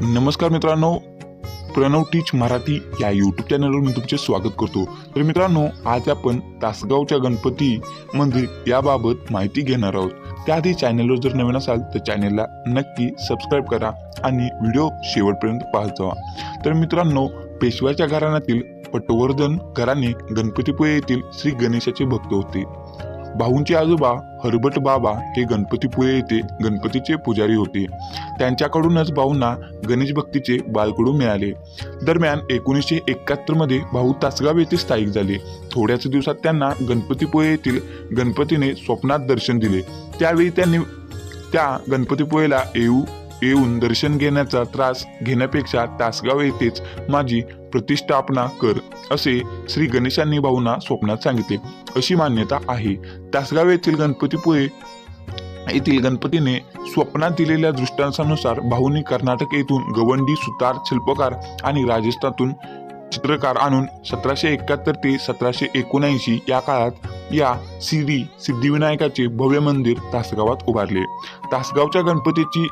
नमस्कार मित्रांनो प्रणव टीच मराठी या यूट्यूब चॅनलवर मी तुमचे स्वागत करतो. तर मित्रांनो आज आपण तासगावच्या गणपती मंदिर याबाबत माहिती घेणार आहोत. त्याआधी चॅनलवर जर नवीन असाल तर चॅनलला नक्की सबस्क्राईब करा आणि व्हिडिओ शेवटपर्यंत पाहत जावा. तर मित्रांनो पेशव्याच्या घराण्यातील पटवर्धन घराणे गणपतीपुळे येथील श्री गणेशाचे भक्त होते. भाऊंचे आजोबा हरबट बाबा हे गणपतीपुळे येथे गणपतीचे पुजारी होते. त्यांच्याकडूनच भाऊंना गणेश भक्तीचे बालकडू मिळाले. दरम्यान एकोणीसशे एकाहत्तरमध्ये भाऊ तासगाव येथे स्थायिक झाले. थोड्याच दिवसात त्यांना गणपतीपुळे येथील गणपतीने स्वप्नात दर्शन दिले. त्यावेळी त्यांनी त्या गणपतीपुळेला येऊ येऊन दर्शन घेण्याचा त्रास घेण्यापेक्षा तासगाव येथेच माझी प्रतिष्ठापना कर असे श्री गणेशांनी भाऊंना स्वप्नात सांगितले. अशी मान्यता आहे. तासगाव येथील गणपतीपुळे येथील गणपतीने स्वप्नात दिलेल्या दृष्टांतानुसार भाऊंनी कर्नाटक येथून गवंडी सुतार शिल्पकार आणि राजस्थानातून चित्रकार आणून सतराशे एकाहत्तर ते सतराशे एकोणऐंशी या काळात या सिरी सिद्धिविनायकाचे भव्य मंदिर तासगावात उभारले. तासगावच्या गणपतीची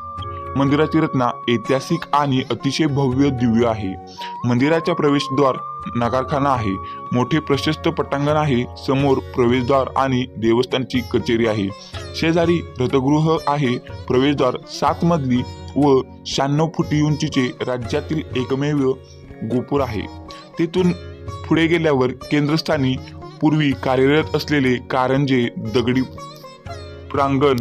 मंदिराची रचना ऐतिहासिक आणि अतिशय भव्य दिव्य आहे. मंदिराच्या प्रवेशद्वार नगारखाना आहे. मोठे प्रशस्त पटांगण आहे. समोर प्रवेशद्वार आणि देवस्थानची कचेरी आहे. शेजारी रथगृह आहे. प्रवेशद्वार सात मजली व शहाण्णव फुटी उंचीचे राज्यातील एकमेव गोपूर आहे. तेथून पुढे गेल्यावर केंद्रस्थानी पूर्वी कार्यरत असलेले कारंजे दगडी प्रांगण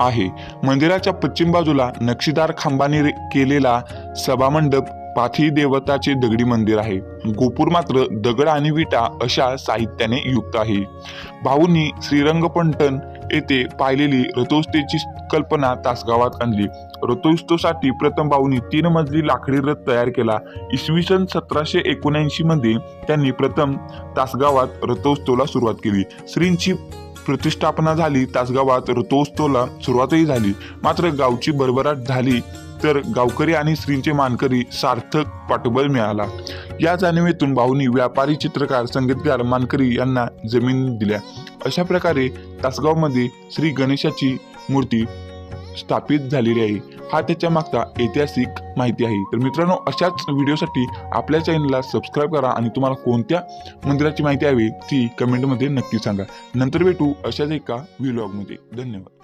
आहे. मंदिराच्या पश्चिम बाजूला नक्षीदार खांबाने केलेला सभामंडप पाथी देवताचे दगडी मंदिर आहे. गोपूर मात्र दगड आणि विटा अशा साहित्याने युक्त आहे. भाऊंनी श्रीरंगपंटन येथे पाहिलेली रथोत्सवाची कल्पना तासगावात आणली. रथोत्सवासाठी प्रथम भाऊंनी तीन मजली लाकडी रथ तयार केला. इसवी सन सतराशे एकोणऐंशी मध्ये त्यांनी प्रथम तासगावात रथोत्सवाला सुरुवात केली. श्रींची प्रतिष्ठापना झाली तासगावात रथोत्सवाला सुरुवातही झाली. मात्र गावची भरभराट झाली तर गावकरी आणि स्त्रीचे मानकरी सार्थक पाठबळ मिळाला. या जाणिवेतून भाऊनी व्यापारी चित्रकार संगीतकार मानकरी यांना जमीन दिल्या. अशा प्रकारे तासगावमध्ये श्री गणेशाची मूर्ती स्थापित झालेली आहे. हा त्याच्या मागचा ऐतिहासिक माहिती आहे. तर मित्रांनो अशाच व्हिडिओसाठी आपल्या चॅनलला सबस्क्राईब करा आणि तुम्हाला कोणत्या मंदिराची माहिती हवी ती कमेंटमध्ये नक्की सांगा. नंतर भेटू अशाच एका व्हिलॉगमध्ये धन्यवाद.